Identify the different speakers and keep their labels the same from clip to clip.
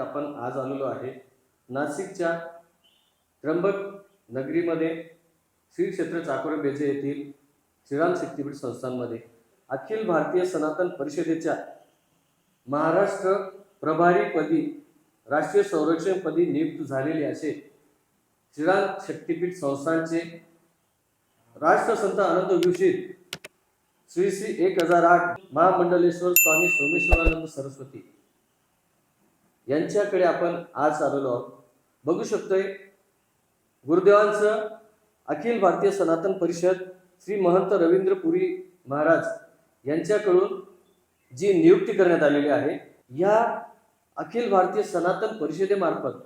Speaker 1: आपण आज आलेलो आहे नाशिकच्या त्र्यंबक नगरीमध्ये श्री क्षेत्र चाकोरे बेजे येथील श्रीराम शक्तीपीठ संस्थांमध्ये अखिल भारतीय सनातन परिषदेच्या महाराष्ट्र प्रभारीपदी राष्ट्रीय संरक्षणपदी नियुक्त झालेले असे श्रीराम शक्तीपीठ संस्थांचे राष्ट्रसंत आनंद विषित श्री श्री एक हजार आठ महामंडलेश्वर स्वामी सोमेश्वरानंद सरस्वती यांच्याकडे आपण आज आलेलो आहोत. बघू शकतोय गुरुदेवांचं अखिल भारतीय सनातन परिषद श्री महंत रवींद्र पुरी महाराज यांच्याकडून जी नियुक्ती करण्यात आलेली आहे या अखिल भारतीय सनातन परिषदेमार्फत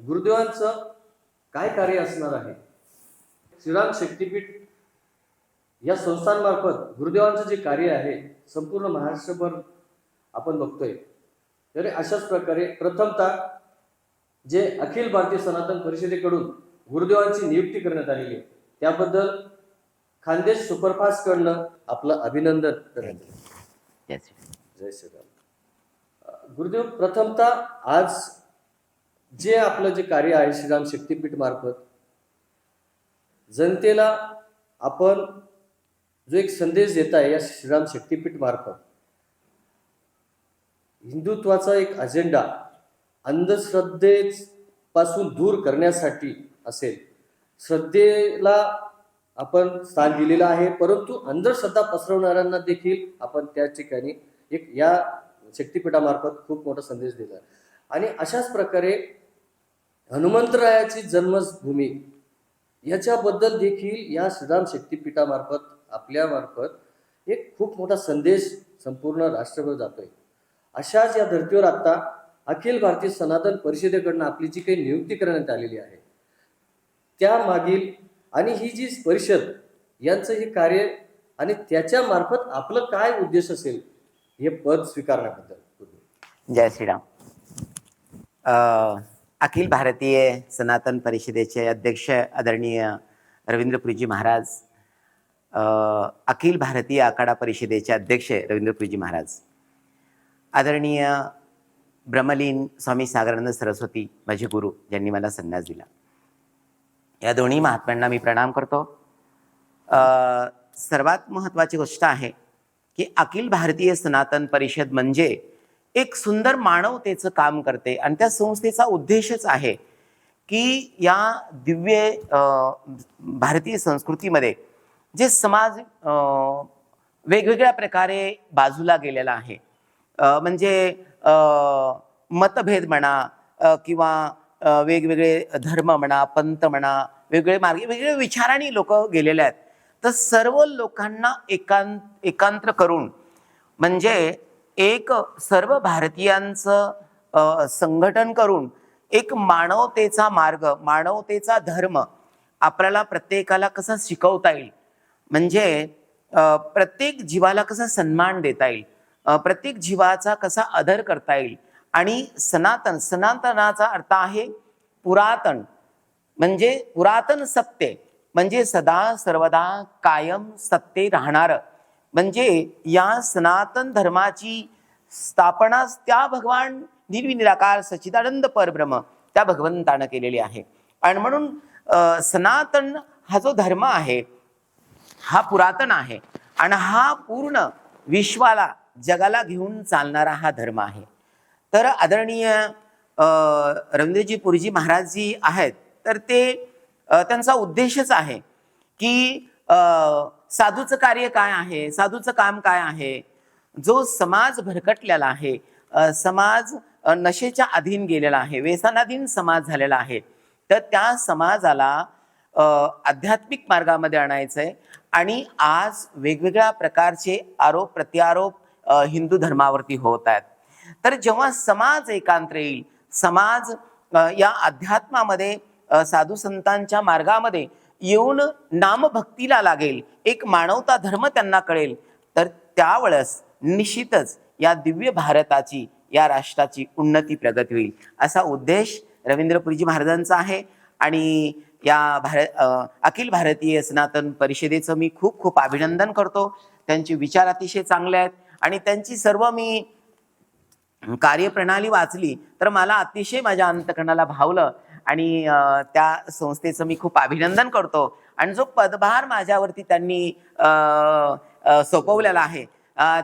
Speaker 1: गुरुदेवांचं काय कार्य असणार आहे? श्रीराम शक्तीपीठ या संस्थांमार्फत गुरुदेवांचं जे कार्य आहे संपूर्ण महाराष्ट्रभर आपण बघतोय. तर अशाच प्रकारे प्रथमतः जे अखिल भारतीय सनातन परिषदेकडून गुरुदेवांची नियुक्ती करण्यात आलेली आहे त्याबद्दल खानदेश सुपरफास्टकडनं आपलं अभिनंदन करण्यात. जय श्रीराम गुरुदेव प्रथमतः आज जे आपलं जे कार्य आहे श्रीराम शक्तीपीठ मार्फत जनतेला आपण जो एक संदेश देत आहे या श्रीराम शक्तीपीठ मार्फत हिंदुत्वाचा एक अजेंडा अंधश्रद्धेपासून दूर करण्यासाठी असेल. श्रद्धेला आपण स्थान दिलेलं आहे परंतु अंधश्रद्धा पसरवणाऱ्यांना देखील आपण त्या ठिकाणी एक या शक्तीपीठामार्फत खूप मोठा संदेश दिला. आणि अशाच प्रकारे हनुमंतरायाची जन्मभूमी याच्याबद्दल देखील या श्रीराम शक्तीपीठामार्फत आपल्यामार्फत एक खूप मोठा संदेश संपूर्ण राष्ट्रभर जातोय. अशाच या धर्तीवर आत्ता अखिल भारतीय सनातन परिषदेकडनं आपली जी काही नियुक्ती करण्यात आलेली आहे त्या मागील आणि ही जी परिषद यांचं हे कार्य आणि त्याच्या मार्फत आपलं काय उद्देश असेल हे पद स्वीकारण्याबद्दल.
Speaker 2: जय श्रीराम. अखिल भारतीय सनातन परिषदेचे अध्यक्ष आदरणीय रवींद्रपुरीजी महाराज अखिल भारतीय आखाडा परिषदेचे अध्यक्ष रवींद्रपुरीजी महाराज आदरणीय ब्रह्मलीन स्वामी सागरानंद सरस्वती माझे गुरु ज्यांनी मला संन्यास दिला. या दोन्ही महात्म्यांना मी प्रणाम करतो. सर्वात महत्त्वाची गोष्ट आहे की अखिल भारतीय सनातन परिषद म्हणजे एक सुंदर मानवतेचं काम करते आणि त्या संस्थेचा उद्देशच आहे की या दिव्य भारतीय संस्कृतीमध्ये जे समाज वेगवेगळ्या प्रकारे बाजूला गेलेला आहे. म्हणजे मतभेद म्हणा किंवा वेगवेगळे धर्म म्हणा पंथ म्हणा वेगवेगळे मार्ग वेगवेगळ्या विचारांनी लोक गेलेले आहेत. तर सर्व लोकांना एकांत एकांत्र करून म्हणजे एक सर्व भारतीयांचं संघटन करून एक मानवतेचा मार्ग मानवतेचा धर्म आपल्याला प्रत्येकाला कसा शिकवता येईल? म्हणजे प्रत्येक जीवाला कसा सन्मान देता येईल? प्रत्येक जीवाचा कसा आदर करता येईल? आणि सनातन सनातनाचा अर्थ आहे पुरातन. म्हणजे पुरातन सत्य. म्हणजे सदा सर्वदा कायम सत्य राहणारं. म्हणजे या सनातन धर्माची स्थापना त्या भगवान निर्विनिराकार सच्चिदानंद परब्रह्म त्या भगवंतानं केलेली आहे. आणि म्हणून सनातन हा जो धर्म आहे हा पुरातन आहे. आणि हा पूर्ण विश्वाला जगाला घेऊन चालणारा हा धर्म आहे. तर आदरणीय रवींद्रजी पुरीजी महाराजजी आहेत तर ते त्यांचा उद्देशच आहे की साधूचं कार्य काय आहे साधूचं काम काय आहे जो समाज भरकटलेला आहे समाज नशेच्या अधीन गेलेला आहे व्यसनाधीन समाज झालेला आहे तर त्या समाजाला आध्यात्मिक मार्गामध्ये आणायचं आहे आणि आज वेगवेगळ्या प्रकारचे आरोप प्रत्यारोप हिंदू धर्मावरती होत आहेत. तर जेव्हा समाज एकांत्र येईल समाज या अध्यात्मामध्ये साधू संतांच्या मार्गामध्ये येऊन नामभक्तीला लागेल एक मानवता धर्म त्यांना कळेल तर त्यावेळेस निश्चितच या दिव्य भारताची या राष्ट्राची उन्नती प्रगती होईल. असा उद्देश रवींद्रपुरीजी महाराजांचा आहे आणि या भारत अखिल भारतीय सनातन परिषदेचं मी खूप खूप अभिनंदन करतो. त्यांचे विचार अतिशय चांगले आहेत. आणि त्यांची सर्व मी कार्यप्रणाली वाचली तर मला अतिशय माझ्या अंतकरणाला भावलं. आणि त्या संस्थेचं मी खूप अभिनंदन करतो. आणि जो पदभार माझ्यावरती त्यांनी सोपवलेला आहे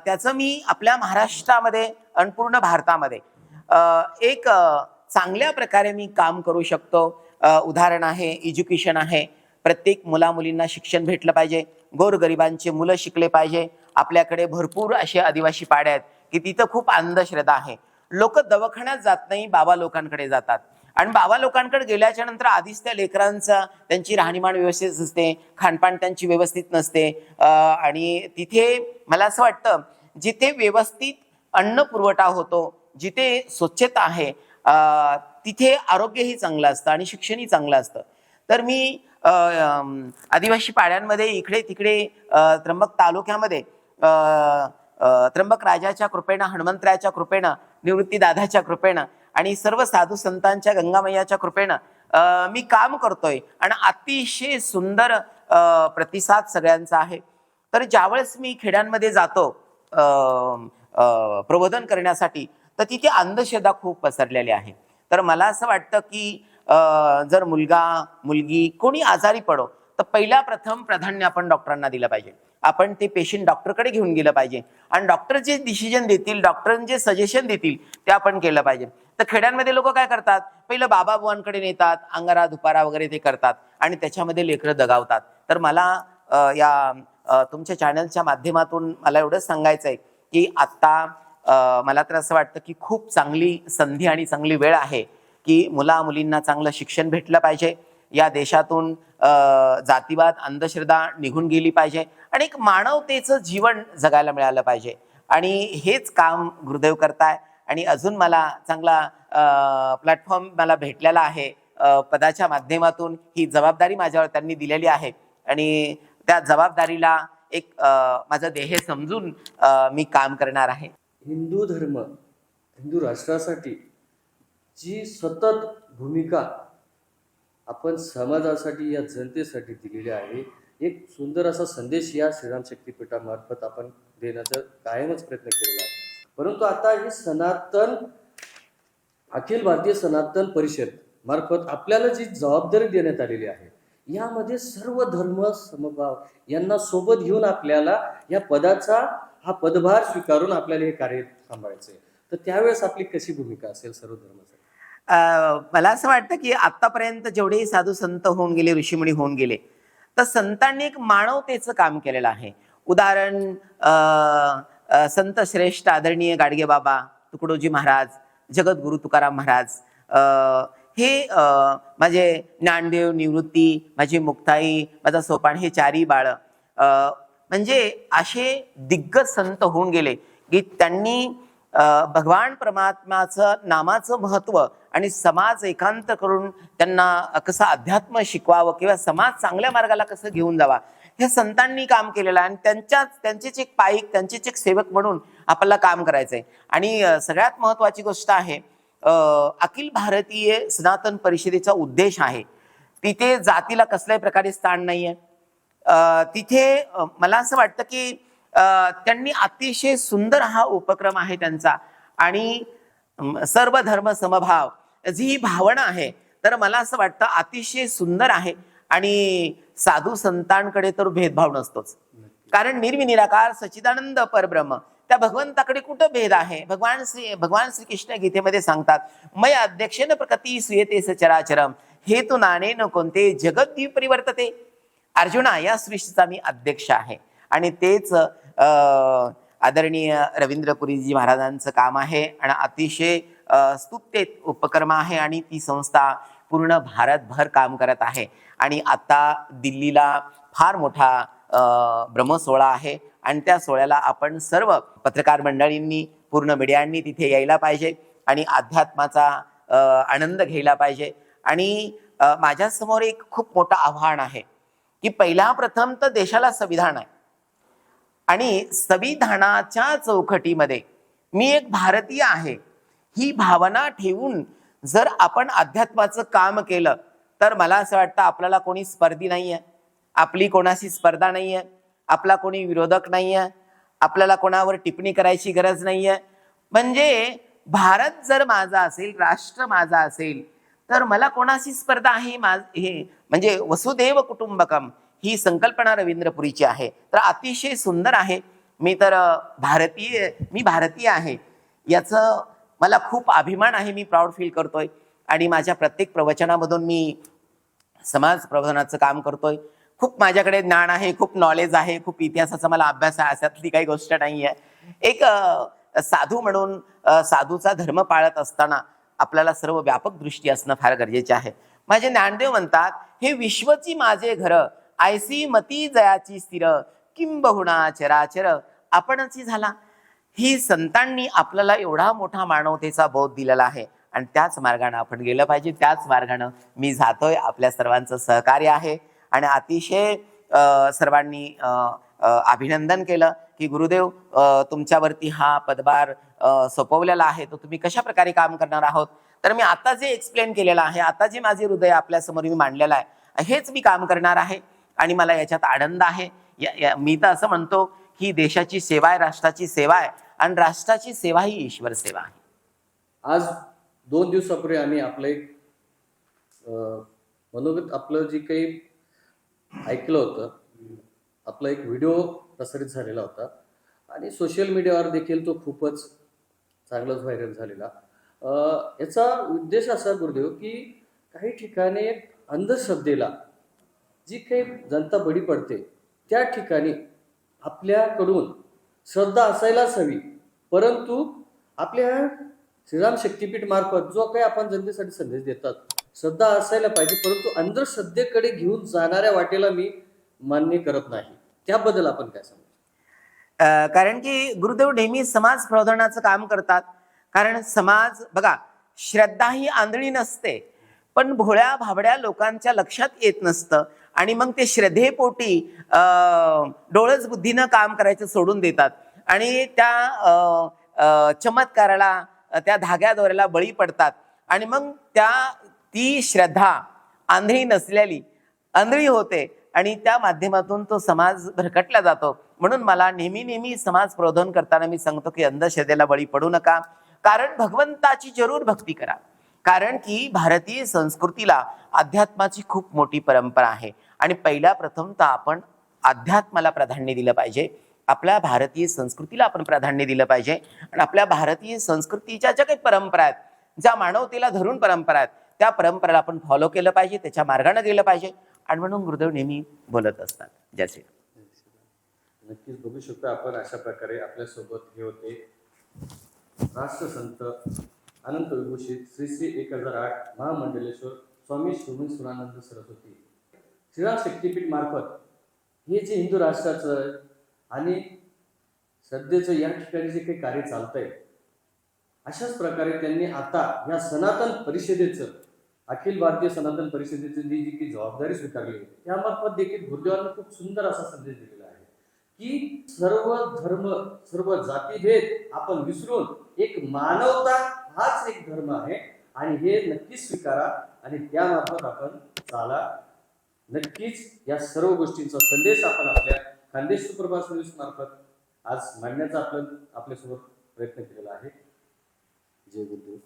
Speaker 2: त्याचं मी आपल्या महाराष्ट्रामध्ये आणि पूर्ण भारतामध्ये एक चांगल्या प्रकारे मी काम करू शकतो. उदाहरण आहे एज्युकेशन आहे. प्रत्येक मुलामुलींना शिक्षण भेटलं पाहिजे. गोरगरिबांचे मुलं शिकले पाहिजे. आपल्याकडे भरपूर असे आदिवासी पाड्या आहेत की तिथं खूप अंधश्रद्धा आहे. लोक दवाखान्यात जात नाही बाबा लोकांकडे जातात. आणि बाबा लोकांकडे गेल्याच्यानंतर आधीच त्या लेकरांचा त्यांची राहणीमान व्यवस्थित नसते खानपान त्यांची व्यवस्थित नसते. आणि तिथे मला असं वाटतं जिथे व्यवस्थित अन्न पुरवठा होतो जिथे स्वच्छता आहे तिथे आरोग्यही चांगलं असतं आणि शिक्षणही चांगलं असतं. तर मी आदिवासी पाड्यांमध्ये इकडे तिकडे त्र्यंबक तालुक्यामध्ये त्र्यंबक राजाच्या कृपेनं हनुमंतरायाच्या कृपेनं निवृत्ती दादाच्या कृपेनं आणि सर्व साधू संतांच्या गंगामय्याच्या कृपेनं मी काम करतोय आणि अतिशय सुंदर प्रतिसाद सगळ्यांचा आहे. तर ज्यावेळेस मी खेड्यांमध्ये जातो प्रबोधन करण्यासाठी तर तिथे अंधश्रद्धा खूप पसरलेली आहे. तर मला असं वाटतं की जर मुलगा मुलगी कोणी आजारी पडो तर पहिल्या प्रथम प्राधान्य आपण डॉक्टरांना दिलं पाहिजे. आपण ते पेशंट डॉक्टरकडे घेऊन गेलं पाहिजे. आणि डॉक्टर जे डिसिजन देतील डॉक्टर जे सजेशन देतील ते आपण केलं पाहिजे. तर खेड्यांमध्ये लोक काय करतात? पहिलं बाबा बुवांकडे नेतात अंगारा दुपारा वगैरे ते करतात आणि त्याच्यामध्ये लेकरं दगावतात. तर मला या तुमच्या चॅनलच्या माध्यमातून मला एवढंच सांगायचं आहे की आत्ता मला तर असं वाटतं की खूप चांगली संधी आणि चांगली वेळ आहे की मुला मुलींना चांगलं शिक्षण भेटलं पाहिजे. या देशातून जातीवाद अंधश्रद्धा निघून गेली पाहिजे. आणि एक मानवतेचं जीवन जगायला मिळालं पाहिजे. आणि हेच काम गुरुदेव करताय. आणि अजून मला चांगला प्लॅटफॉर्म मला भेटलेला आहे. पदाच्या माध्यमातून ही जबाबदारी माझ्यावर त्यांनी दिलेली आहे. आणि त्या जबाबदारीला एक माझं ध्येय समजून मी काम करणार आहे.
Speaker 1: हिंदू धर्म हिंदू राष्ट्रासाठी जी सतत भूमिका आपण समाजासाठी या जनतेसाठी दिलेली आहे. एक सुंदर असा संदेश या श्रीराम शक्तीपीठामार्फत आपण देण्याचा कायमच प्रयत्न केलेला आहे. परंतु आता ही सनातन अखिल भारतीय सनातन परिषद मार्फत आपल्याला जी जबाबदारी देण्यात आलेली आहे यामध्ये सर्व धर्म समभाव यांना सोबत घेऊन आपल्याला या पदाचा हा पदभार स्वीकारून आपल्याला हे कार्य सांभाळायचं आहे तर त्यावेळेस आपली कशी भूमिका असेल सर्व धर्मासाठी?
Speaker 2: मला असं वाटतं की आतापर्यंत जेवढेही साधू संत होऊन गेले ऋषीमुनी होऊन गेले तर संतांनी एक मानवतेचं काम केलेलं आहे. उदाहरण संत श्रेष्ठ आदरणीय गाडगे बाबा तुकडोजी महाराज जगद्गुरु तुकाराम महाराज हे माझे ज्ञानदेव निवृत्ती माझी मुक्ताई माझा सोपान हे चारी बाळ म्हणजे असे दिग्गज संत होऊन गेले की त्यांनी भगवान परमात्माचं नामाचं महत्त्व आणि समाज एकांत करून त्यांना कसं अध्यात्म शिकवावं किंवा समाज चांगल्या मार्गाला कसं घेऊन जावा हे संतांनी काम केलेलं आहे. आणि त्यांच्याच त्यांचेच एक पाईक त्यांचेच एक सेवक म्हणून आपल्याला काम करायचंय. आणि सगळ्यात महत्वाची गोष्ट आहे अखिल भारतीय सनातन परिषदेचा उद्देश आहे. तिथे जातीला कसल्याही प्रकारे स्थान नाही आहे तिथे मला असं वाटतं की त्यांनी अतिशय सुंदर हा उपक्रम आहे त्यांचा. आणि सर्व धर्म समभाव जी ही भावना आहे तर मला असं वाटतं अतिशय सुंदर आहे. आणि साधू संतांकडे तर भेदभाव नसतोच. कारण निर्विनिराकार सच्चिदानंद परब्रह्म त्या भगवंताकडे कुठं भेद आहे? भगवान श्री भगवान श्रीकृष्ण गीतेमध्ये सांगतात मय अध्यक्षेन प्रकती सुयते सचराचरम हे तू नाणेन कोणते जगत परिवर्तते अर्जुना या सृष्टीचा मी अध्यक्ष आहे. आणि तेच आदरणीय रवींद्रपुरीजी महाराजांचं काम आहे आणि अतिशय स्तुत्य उपक्रम आहे आणि ती संस्था पूर्ण भारतभर काम करत आहे. आणि आता दिल्लीला फार मोठा ब्रह्मसोहळा आहे आणि त्या सोहळ्याला आपण सर्व पत्रकार मंडळींनी पूर्ण मीडियांनी तिथे यायला पाहिजे आणि अध्यात्माचा आनंद घ्यायला पाहिजे. आणि माझ्यासमोर एक खूप मोठं आव्हान आहे की पहिला प्रथम तर देशाला संविधान आहे. आणि संविधानाच्या चौकटीमध्ये मी एक भारतीय आहे. ही भावना ठेवून जर आपण अध्यात्माचं काम केलं तर मला असं वाटतं आपल्याला कोणी स्पर्धी नाही आहे आपली कोणाशी स्पर्धा नाही आहे आपला कोणी विरोधक नाही आहे आपल्याला कोणावर टिप्पणी करायची गरज नाही आहे म्हणजे भारत जर माझा असेल राष्ट्र माझा असेल तर मला कोणाशी स्पर्धा आहे? माझ हे म्हणजे वसुदेव कुटुंबकम. ही संकल्पना रवींद्रपुरीची आहे. तर अतिशय सुंदर आहे. मी तर भारतीय मी भारतीय आहे. याचं मला खूप अभिमान आहे मी प्राऊड फील करतोय. आणि माझ्या प्रत्येक प्रवचनामधून मी समाज प्रबोधनाचं काम करतोय. खूप माझ्याकडे ज्ञान आहे खूप नॉलेज आहे खूप इतिहासाचा मला अभ्यास आहे. अशातली काही गोष्ट नाही आहे एक साधू म्हणून साधूचा धर्म पाळत असताना आपल्याला सर्व व्यापक दृष्टी असणं फार गरजेचे आहे. माझे ज्ञानदेव म्हणतात हे विश्वची माझे घर आयसी मती जयाची स्थिर किंबहुणा चराचर. आपणची झाला. ही संतांनी आपल्याला एवढा मोठा मानवतेचा बोध दिलेला आहे. आणि त्याच मार्गाने आपण गेलं पाहिजे. त्याच मार्गानं मी जातोय. आपल्या सर्वांचं सहकार्य आहे. आणि अतिशय सर्वांनी अभिनंदन केलं की गुरुदेव तुमच्यावरती हा पदभार सोपवलेला आहे. तर तुम्ही कशा प्रकारे काम करणार आहोत? तर मी आता जे एक्सप्लेन केलेलं आहे आता जे माझे हृदय आपल्यासमोर मी मांडलेलं आहे हेच मी काम करणार आहे. आणि मला याच्यात आनंद आहे. या- या- मी तर असं म्हणतो की देशाची सेवा आहे राष्ट्राची सेवा आहे आणि राष्ट्राची सेवा ही ईश्वर सेवा आहे.
Speaker 1: आज दोन दिवसापूर्वी आम्ही आपलं एक मनोगत आपलं जे काही ऐकलं होतं आपला एक व्हिडिओ प्रसारित झालेला होता आणि सोशल मीडियावर देखील तो खूपच चांगलाच व्हायरल झालेला. याचा उद्देश असा गुरुदेव की काही ठिकाणी अंधश्रद्धेला जी काही जनता बळी पडते त्या ठिकाणी आपल्याकडून श्रद्धा असायलाच हवी. परंतु आपल्या श्रीराम शक्तीपीठ मार्फत जो काही आपण जनतेसाठी संदेश देतात श्रद्धा असायला पाहिजे परंतु अंधश्रद्धेकडे घेऊन जाणाऱ्या वाटेला मी मान्य करत नाही. त्याबद्दल आपण काय सांगू?
Speaker 2: कारण की गुरुदेव नेहमी समाज प्रबोधनाचं काम करतात. कारण समाज बघा श्रद्धा ही आंधळी नसते पण भोळ्या भाबड्या लोकांच्या लक्षात येत नसतं. आणि मग ते श्रद्धेपोटी डोळस बुद्धीनं काम करायचं सोडून देतात. आणि त्या चमत्काराला त्या धाग्या दोऱ्याला बळी पडतात. आणि मग त्या ती श्रद्धा आंधळी नसलेली आंधळी होते आणि त्या माध्यमातून तो समाज भरकटला जातो. म्हणून मला नेहमी नेहमी समाज प्रबोधन करताना मी सांगतो की अंधश्रद्धेला बळी पडू नका. कारण भगवंताची जरूर भक्ती करा. कारण की भारतीय संस्कृतीला अध्यात्माची खूप मोठी परंपरा आहे. आणि पहिल्या प्रथम तर आपण अध्यात्माला प्राधान्य दिलं पाहिजे. आपल्या भारतीय संस्कृतीला आपण प्राधान्य दिलं पाहिजे. आणि आपल्या भारतीय संस्कृतीच्या ज्या काही परंपरा आहेत ज्या मानवतेला धरून परंपरा आहेत त्या परंपरेला आपण फॉलो केलं पाहिजे त्याच्या मार्गाने गेलं पाहिजे. आणि म्हणून गुरुदेव नेहमी बोलत असतात. ज्याचे
Speaker 1: नक्कीच बघू शकतो आपण अशा प्रकारे आपल्यासोबत हे होते. राष्ट्रसंत अनंत विभूषित श्री श्री एक हजार आठ महामंडलेश्वर स्वामी शिवमन सुरानंद सरस्वती. श्रीराम शक्तीपीठ मार्फत हे जे हिंदू राष्ट्राचं आणि सध्याचं या ठिकाणी जे काही कार्य चालतंय अशाच प्रकारे त्यांनी आता या सनातन परिषदेचं अखिल भारतीय सनातन परिषदेची जी जी की जबाबदारी स्वीकारली आहे त्यामार्फत देखील गुरुदेवांना खूप सुंदर असा संदेश दिलेला आहे की सर्व धर्म सर्व जातीभेद आपण विसरून एक मानवता हाच एक धर्म आहे. आणि हे नक्कीच स्वीकारा आणि त्यामार्फत आपण चाला. नक्कीच या सर्व गोष्टींचा संदेश आपण आपल्या खानदेश सुप्रभात सर्व्हिस मार्फत आज मांडण्याचा आपण आपल्यासोबत प्रयत्न केलेला आहे. जय गुरुदेव.